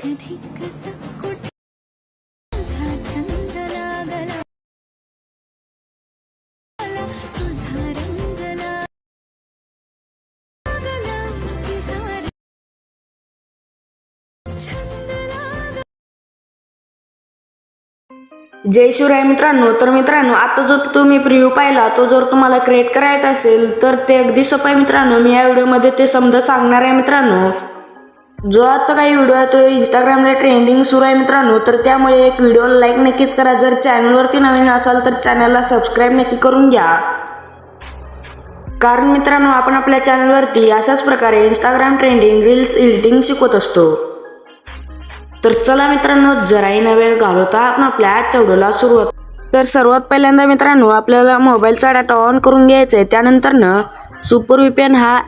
कधी कसा कुठे? तुझा छंद लागला. तुझा रंग लागला. तुझा छंद जय शिवराय मित्रांनो. तर मित्रांनो आता जो तुम्ही प्रिव्ह्यू पाहिला तो जर तुम्हाला क्रिएट करायचा असेल तर ते अगदी सोपं आहे मित्रांनो. मी या व्हिडिओमध्ये ते समजा सांगणार आहे मित्रांनो. जो आजचा काही व्हिडिओ आहे तो इंस्टाग्रामला ट्रेंडिंग सुरू आहे मित्रांनो तर त्यामुळे एक व्हिडिओला लाईक नक्कीच करा. जर चॅनलवरती नवीन असाल तर चॅनलला सबस्क्राईब नक्की करून घ्या. कारण मित्रांनो आपण आपल्या चॅनलवरती अशाच प्रकारे इंस्टाग्राम ट्रेंडिंग रील्स एडिटिंग शिकवत असतो. तर चला मित्रांनो जराही न वेळ घालवता आपण आपल्या आजच्या व्हिडिओला सुरुवात. तर सर्वात पहिल्यांदा मित्रांनो आपल्याला मोबाईलचा डाटा ऑन करून घ्यायचा आहे. त्यानंतर ना सुपर व्हीपीएन हा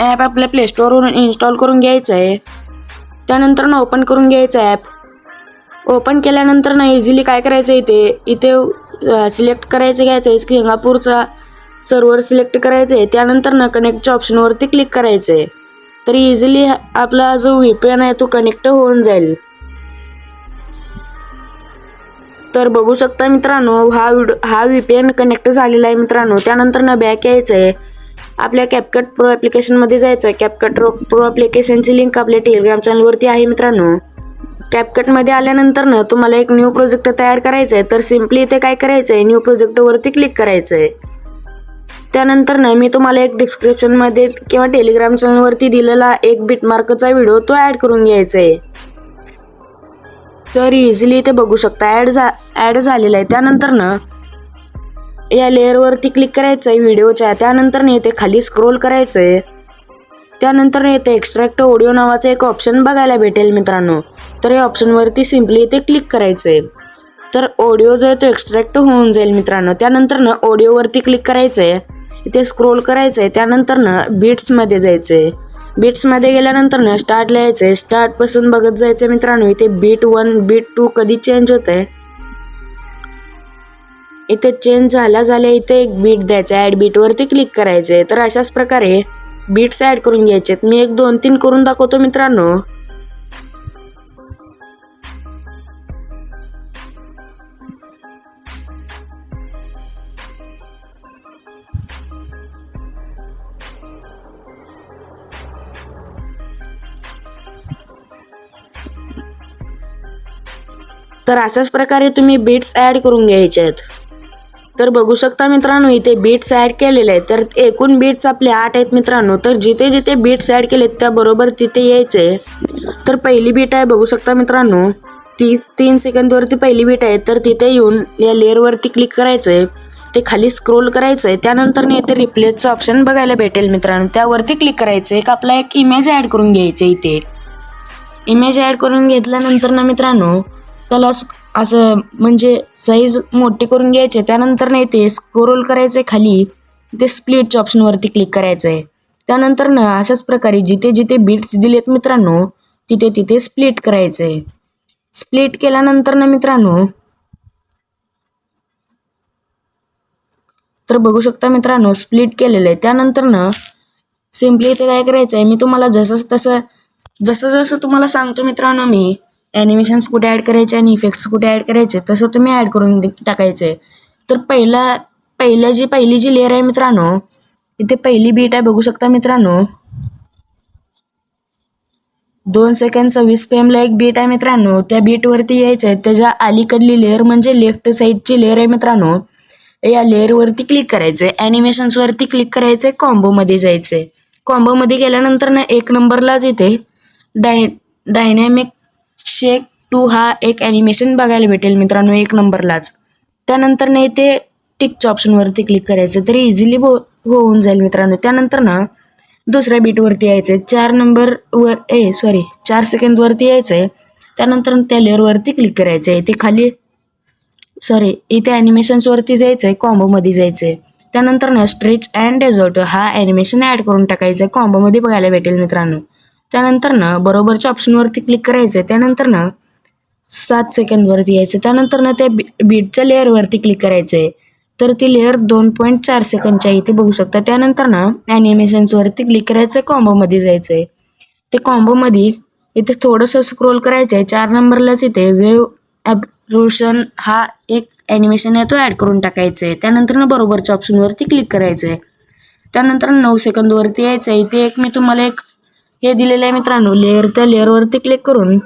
ॲप आपल्या प्लेस्टोअरवरून इन्स्टॉल करून घ्यायचं आहे त्यानंतर ना ओपन करून घ्यायचं ॲप ओपन केल्यानंतर ना इझिली काय करायचं आहे इथे इथे सिलेक्ट करायचं घ्यायचं आहे सिंगापूरचा सर्वर सिलेक्ट करायचं आहे त्यानंतर ना कनेक्टच्या ऑप्शनवरती क्लिक करायचं आहे तर इझिली आपला जो व्ही पी एन आहे तो कनेक्ट होऊन जाईल. तर बघू शकता मित्रांनो हा व्हिडिओ हा व्ही पी एन कनेक्ट झालेला आहे मित्रांनो. त्यानंतर ना बॅक यायचं आहे आपल्या कॅपकट प्रो ॲप्लिकेशनमध्ये जायचं आहे कॅपकट प्रो प्रो ॲप्लिकेशनची लिंक आपल्या टेलिग्राम चॅनलवरती आहे मित्रांनो. कॅपकटमध्ये आल्यानंतर ना तुम्हाला एक न्यू प्रोजेक्ट तयार करायचा आहे तर सिम्पली इथे काय करायचं आहे न्यू प्रोजेक्टवरती क्लिक करायचं आहे त्यानंतर ना मी तुम्हाला एक डिस्क्रिप्शनमध्ये किंवा टेलिग्राम चॅनलवरती दिलेला एक बिटमार्कचा व्हिडिओ तो ॲड करून घ्यायचा आहे तर इझिली इथे बघू शकता. ॲड झा ॲड झालेला आहे. त्यानंतर ना या लेअरवरती क्लिक करायचं आहे व्हिडिओच्या त्यानंतर येते खाली स्क्रोल करायचं आहे त्यानंतर येते एक्स्ट्रॅक्ट ऑडिओ नावाचं एक ऑप्शन बघायला भेटेल मित्रांनो. तर या ऑप्शनवरती सिम्पली इथे क्लिक करायचं आहे तर ऑडिओ जो आहे तो एक्स्ट्रॅक्ट होऊन जाईल मित्रांनो. त्यानंतर ना ऑडिओवरती क्लिक करायचं आहे इथे स्क्रोल करायचं आहे त्यानंतर ना बीट्समध्ये जायचं आहे बीट्समध्ये गेल्यानंतर ना स्टार्ट लिहायचं आहे स्टार्टपासून बघत जायचं आहे मित्रांनो. इथे बीट वन बीट टू कधी चेंज होत आहे इथे चेंज झाल्या झाल्या इथे एक बीट द्यायचा ॲड बीटवरती क्लिक करायचं आहे तर अशाच प्रकारे बीट्स ॲड करून घ्यायचे आहेत मी एक दोन तीन करून दाखवतो मित्रांनो. तर अशाच प्रकारे तुम्ही बीट्स ॲड करून घ्यायचे आहेत तर बघू शकता मित्रांनो इथे बीट्स ॲड केलेले आहेत. तर एकूण बीट्स आपले आठ आहेत मित्रांनो. तर जिथे जिथे बीट्स ॲड केलेत त्याबरोबर तिथे यायचे. तर पहिली बीट आहे बघू शकता मित्रांनो. ती तीन सेकंदवरती पहिली बीट आहे. तर तिथे येऊन या लेअरवरती क्लिक करायचं आहे ते खाली स्क्रोल करायचं आहे त्यानंतर ना इथे रिप्लेसचं ऑप्शन बघायला भेटेल मित्रांनो. त्यावरती क्लिक करायचं एक आपला एक इमेज ॲड करून घ्यायचं इथे. इमेज ॲड करून घेतल्यानंतर ना मित्रांनो त्याला असं म्हणजे साईज मोठी करून घ्यायचे त्यानंतर नाही ते स्क्रोल करायचं आहे खाली ते स्प्लिटच्या ऑप्शनवरती क्लिक करायचं. आहे त्यानंतर ना अशाच प्रकारे जिथे जिथे बीट्स दिलेत मित्रांनो तिथे तिथे स्प्लिट करायचं. आहे स्प्लिट केल्यानंतर ना मित्रांनो तर बघू शकता मित्रांनो स्प्लिट केलेलं आहे. त्यानंतर ना सिम्पली इथे काय करायचं आहे मी तुम्हाला जसं तसं जसं जसं तुम्हाला सांगतो मित्रांनो मी ॲनिमेशन्स कुठे ॲड करायचे आणि इफेक्ट्स कुठे ॲड करायचे तसं तुम्ही ॲड करून टाकायचं. आहे तर पहिला पहिल्या जी पहिली जी लेअर आहे मित्रांनो इथे पहिली बीट आहे बघू शकता मित्रांनो. दोन सेकंड सव्वीस पी एमला एक बीट आहे मित्रांनो. त्या बीटवरती यायचं आहे त्याच्या अलीकडली लेअर म्हणजे लेफ्ट साईडची लेअर आहे मित्रांनो. या लेअरवरती क्लिक करायचं आहे ॲनिमेशन्सवरती क्लिक करायचं आहे कॉम्बोमध्ये जायचं आहे कॉम्बोमध्ये गेल्यानंतर ना एक नंबरलाच इथे डाय डायनॅमिक शेक टू हा एक ॲनिमेशन बघायला भेटेल मित्रांनो एक नंबरलाच. त्यानंतर ना इथे टिकच्या ऑप्शनवरती क्लिक करायचं तरी इझिली हो, हो होऊन जाईल मित्रांनो. त्यानंतर ना दुसऱ्या बीटवरती यायचं आहे चार नंबरवर ए सॉरी चार सेकंदवरती यायचं आहे त्यानंतर त्या लेअरवरती क्लिक करायचं आहे इथे खाली सॉरी इथे ॲनिमेशन्सवरती जायचं आहे कॉम्बोमध्ये जायचं आहे त्यानंतर ना स्ट्रेच अँड डेझर्ट हा ॲनिमेशन ॲड करून टाकायचं आहे कॉम्बोमध्ये बघायला भेटेल मित्रांनो. त्यानंतर ना बरोबरच्या ऑप्शनवरती क्लिक करायचं आहे त्यानंतर ना सात सेकंदवरती यायचं. त्यानंतर ना त्या बी बीटच्या लेअरवरती क्लिक करायचं आहे तर ती लेअर दोन पॉईंट चार सेकंडच्या इथे बघू शकता. त्यानंतर ना ॲनिमेशन्सवरती क्लिक करायचं आहे कॉम्बोमध्ये जायचं आहे ते कॉम्बोमध्ये इथे थोडंसं स्क्रोल करायचं आहे चार नंबरलाच इथे वेव ॲब्रोशन हा एक ॲनिमेशन आहे तो ॲड करून टाकायचा आहे त्यानंतर ना बरोबरच्या ऑप्शनवरती क्लिक करायचं आहे त्यानंतर नऊ सेकंदवरती यायचं आहे इथे एक मी तुम्हाला एक हे दिलेलं आहे मित्रांनो लेअर त्या लेअरवरती क्लिक करून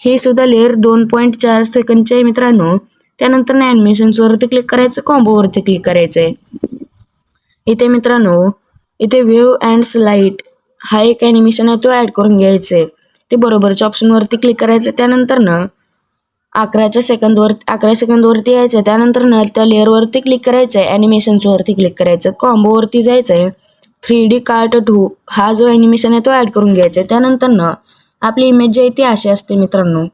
हे सुद्धा लेअर दोन पॉईंट चार सेकंदचे आहे मित्रांनो. त्यानंतर ना ॲनिमेशन्सवरती क्लिक करायचं कॉम्बोवरती क्लिक करायचं आहे इथे मित्रांनो इथे वेव अँड स्लाईट हा एक ॲनिमेशन आहे तो ॲड करून घ्यायचा आहे ते बरोबरच्या ऑप्शनवरती क्लिक करायचं त्यानंतर ना अकराच्या सेकंदवर अकरा सेकंदवरती यायचं त्यानंतर ना त्या लेअरवरती क्लिक करायचं आहे ॲनिमेशन्सवरती क्लिक करायचं कॉम्बोवरती जायचं आहे थ्री डी कार्ट टू हा जो ॲनिमेशन आहे तो ॲड करून घ्यायचा आहे. त्यानंतर ना आपली इमेज जी आहे ती अशी असते मित्रांनो.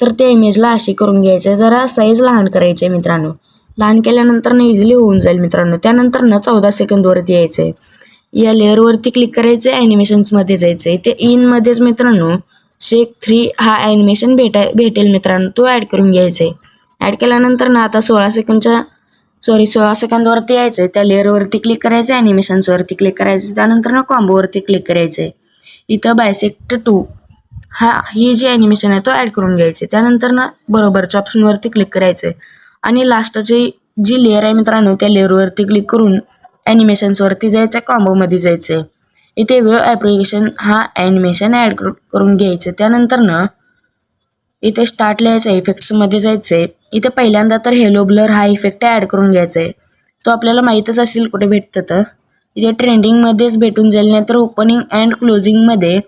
तर त्या इमेजला अशी करून घ्यायचं आहे. जरा साईज लहान करायची आहे मित्रांनो. लहान केल्यानंतर ना इझिली होऊन जाईल मित्रांनो. त्यानंतर ना चौदा सेकंदवरती यायचं आहे. या लेअरवरती क्लिक करायचं आहे. ॲनिमेशन्समध्ये जायचं आहे. ते इनमध्येच मित्रांनो शेक थ्री हा ॲनिमेशन भेटाय भेटेल मित्रांनो. तो ॲड करून घ्यायचा आहे. ॲड केल्यानंतर ना आता सोळा सेकंडच्या सॉरी सोळा सेकंदवरती यायचं आहे त्या लेअरवरती क्लिक करायचं आहे ॲनिमेशन्सवरती क्लिक करायचं त्यानंतर ना कॉम्बोवरती क्लिक करायचं आहे इथं बायसेक्ट टू हा ही जी ॲनिमेशन आहे तो ॲड करून घ्यायचे त्यानंतर ना बरोबरच्या ऑप्शनवरती क्लिक करायचं आहे आणि लास्टची जी लेअर आहे मित्रांनो त्या लेअरवरती क्लिक करून ॲनिमेशन्सवरती जायचं आहे कॉम्बोमध्ये जायचं आहे इथे वेळ ॲप्लिकेशन हा ॲनिमेशन ॲड करून घ्यायचं त्यानंतर ना इथे स्टार्ट लिहायचं आहे इफेक्ट्समध्ये जायचं आहे इथे पहिल्यांदा तर हेलो ब्लर हा इफेक्ट ॲड करून घ्यायचा आहे. तो आपल्याला माहीतच असेल कुठे भेटतं तर. इथे ट्रेंडिंगमध्येच भेटून जाईल नाहीतर ओपनिंग अँड क्लोजिंगमध्ये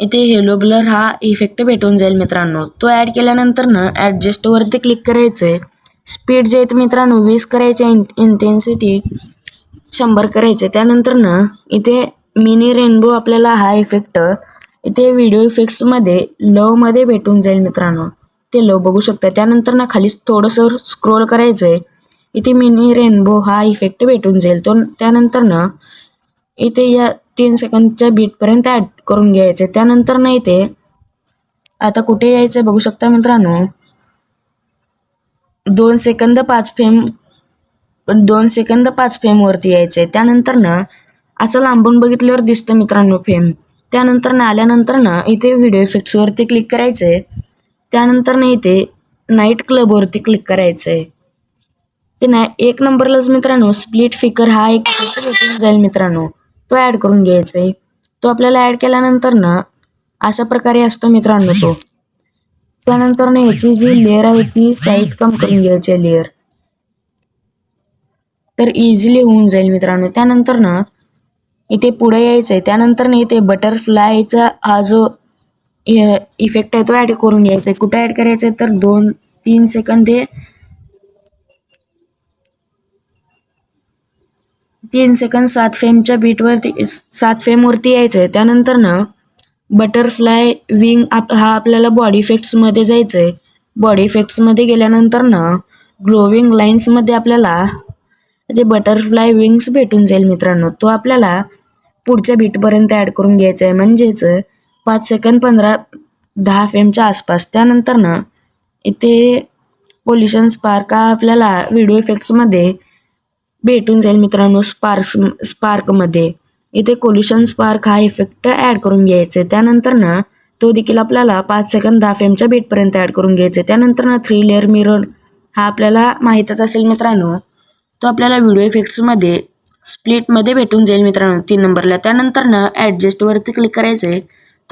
इथे हेलो ब्लर हा इफेक्ट भेटून जाईल मित्रांनो. तो ॲड केल्यानंतर ना ॲडजस्टवरती क्लिक करायचं आहे. स्पीड जे आहेत मित्रांनो वीस करायचे इंटेन्सिटी शंभर करायचे त्यानंतर ना इथे मिनी रेनबो आपल्याला हा इफेक्ट इथे व्हिडिओ इफेक्ट्समध्ये लवमध्ये भेटून जाईल मित्रांनो. ते लव बघू शकता त्यानंतर ना खाली थोडंसं स्क्रोल करायचं आहे इथे मिनी रेनबो हा इफेक्ट भेटून जाईल. तो त्यानंतर ना इथे या तीन सेकंदच्या बीटपर्यंत ॲड करून घ्यायचे त्यानंतर ना इथे आता कुठे यायचं बघू शकता मित्रांनो? दोन सेकंद पाच फेम दोन सेकंद पाच फेमवरती यायचं आहे त्यानंतर ना असं लांबून बघितल्यावर दिसतं मित्रांनो फेम त्यानंतर ना आल्यानंतर ना इथे व्हिडिओ इफेक्ट्सवरती क्लिक करायचं आहे त्यानंतर ना इथे नाईट क्लबवरती क्लिक करायचं आहे ते ना एक नंबरलाच मित्रांनो स्प्लिट फिकर हा एक भेटून जाईल मित्रांनो. तो ॲड करून घ्यायचा आहे तो आपल्याला ॲड केल्यानंतर ना अशा प्रकारे असतो मित्रांनो तो. त्यानंतर ना याची जी लेअर आहे ती साईज कम करून घ्यायची आहे लेअर तर इझिली होऊन जाईल मित्रांनो. त्यानंतर ना इथे पुढे यायचं आहे त्यानंतर ना इथे बटरफ्लायचा हा जो इफेक्ट आहे तो ॲड करून घ्यायचा आहे. कुठे ॲड करायचं आहे तर दोन तीन सेकंद हे तीन सेकंद सात फेमच्या बीटवरती सात फेमवरती यायचं आहे. त्यानंतर ना बटरफ्लाय विंग आप हा आपल्याला बॉडी इफेक्ट्समध्ये जायचं आहे. बॉडी इफेक्ट्समध्ये गेल्यानंतर ना ग्लोविंग लाईन्समध्ये आपल्याला जे बटरफ्लाय विंग्स भेटून जाईल मित्रांनो तो आपल्याला पुढच्या बीटपर्यंत ॲड करून घ्यायचा आहे. म्हणजेच पाच सेकंद पंधरा दहा फेमच्या आसपास. त्यानंतर ना इथे पोल्युशन स्पार्क हा आपल्याला व्हिडिओ इफेक्ट्समध्ये भेटून जाईल मित्रांनो स्पार्क्स स्पार्कमध्ये इथे कोल्युशन स्पार्क हा इफेक्ट ॲड करून घ्यायचा. आहे त्यानंतर ना तो देखील आपल्याला पाच सेकंद दहा फेमच्या बीटपर्यंत ॲड करून घ्यायचा. आहे त्यानंतर ना थ्री लेअर मिरर हा आपल्याला माहीतच असेल मित्रांनो तो आपल्याला व्हिडिओ इफेक्ट्समध्ये स्प्लिटमध्ये भेटून जाईल मित्रांनो तीन नंबरला. त्यानंतर ना ॲडजस्टवरती क्लिक करायचं आहे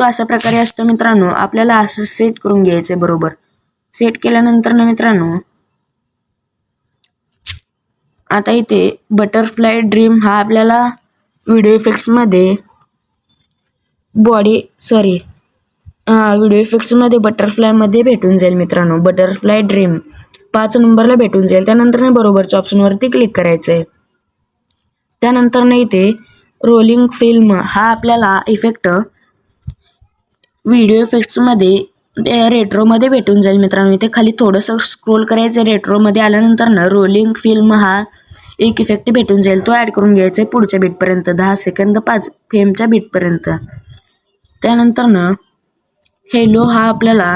तो अशा प्रकारे असतो मित्रांनो. आपल्याला असं सेट करून घ्यायचं आहे बरोबर. सेट केल्यानंतर ना मित्रांनो आता इथे बटरफ्लाय ड्रीम हा आपल्याला व्हिडिओ इफेक्ट्समध्ये बॉडी सॉरी व्हिडिओ इफेक्ट्समध्ये बटरफ्लायमध्ये भेटून जाईल मित्रांनो. बटरफ्लाय ड्रीम पाच नंबरला भेटून जाईल. त्यानंतर ना बरोबरच्या ऑप्शनवरती क्लिक करायचं आहे त्यानंतर ना इथे रोलिंग फिल्म हा आपल्याला इफेक्ट व्हिडिओ इफेक्ट्समध्ये रेट्रोमध्ये भेटून जाईल मित्रांनो. इथे खाली थोडंसं स्क्रोल करायचं आहे रेट्रोमध्ये आल्यानंतर ना रोलिंग फिल्म हा एक इफेक्ट भेटून जाईल. तो ॲड करून घ्यायचा आहे पुढच्या बीटपर्यंत दहा सेकंद पाच फेमच्या बीटपर्यंत त्यानंतर ना हेलो हा आपल्याला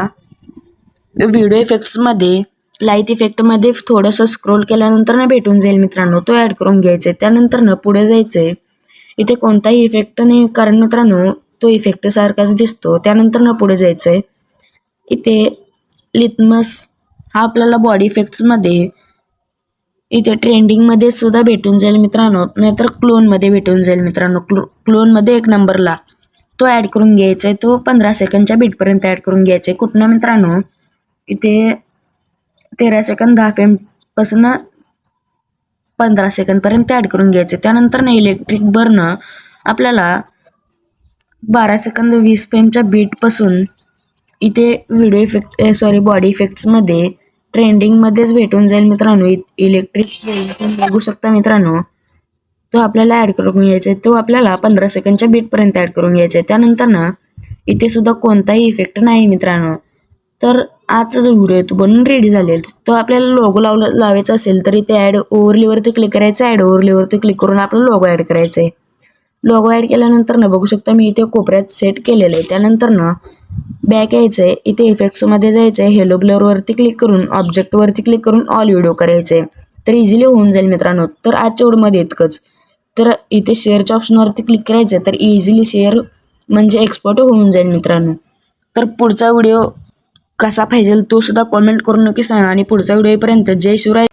व्हिडिओ इफेक्ट्समध्ये लाइट इफेक्टमध्ये थोडंसं स्क्रोल केल्यानंतर ना भेटून जाईल मित्रांनो. तो ॲड करून घ्यायचा आहे त्यानंतर ना पुढे जायचं आहे इथे कोणताही इफेक्ट नाही कारण मित्रांनो तो इफेक्ट सारखाच दिसतो. त्यानंतर ना पुढे जायचं आहे इथे लिथमस हा आपल्याला बॉडी इफेक्ट्समध्ये इथे ट्रेंडिंगमध्ये सुद्धा भेटून जाईल मित्रांनो. नाहीतर क्लोनमध्ये भेटून जाईल मित्रांनो. क्लो क्लोनमध्ये एक नंबरला तो ॲड करून घ्यायचा आहे तो पंधरा सेकंडच्या बीटपर्यंत ॲड करून घ्यायचा आहे कुठनं मित्रांनो? इथे तेरा सेकंद दहा फेमपासून पंधरा सेकंदपर्यंत ॲड करून घ्यायचे त्यानंतर ना इलेक्ट्रिक बर्न आपल्याला बारा सेकंद वीस फेमच्या बीटपासून इथे व्हिडिओ इफेक्ट सॉरी बॉडी इफेक्ट्समध्ये ट्रेंडिंगमध्येच भेटून जाईल मित्रांनो. इ इलेक्ट्रिक तुम्ही बघू शकता मित्रांनो. तो आपल्याला ॲड करून घ्यायचा आहे. तो आपल्याला पंधरा सेकंडच्या बीटपर्यंत ॲड करून घ्यायचा आहे. त्यानंतर ना इथे सुद्धा कोणताही इफेक्ट नाही मित्रांनो. तर आजचा जो व्हिडिओ आहे तो बनून रेडी झालेल तो आपल्याला लोगो लावला लावायचा असेल तर इथे ॲड ओव्हरलीवरती क्लिक करायचं ॲड ओव्हरलीवरती क्लिक करून आपला लोगो ॲड करायचा आहे. लोगो ॲड केल्यानंतर ना बघू शकता मी इथे कोपऱ्यात सेट केलेलं आहे. त्यानंतर ना बॅक यायचं आहे इथे इफेक्ट्समध्ये जायचं आहे हेलो ब्लरवरती क्लिक करून ऑब्जेक्टवरती क्लिक करून ऑल व्हिडिओ करायचं आहे तर इझिली होऊन जाईल मित्रांनो. तर आजच्या व्हिडिओमध्ये इतकंच. तर इथे शेअरच्या ऑप्शनवरती क्लिक करायचं आहे तर इझिली शेअर म्हणजे एक्सपोर्ट होऊन जाईल मित्रांनो. तर पुढचा व्हिडिओ कसा पाहिजे तो सुद्धा कॉमेंट करून नक्की सांगा. आणि पुढच्या व्हिडिओपर्यंत जय शिवराय.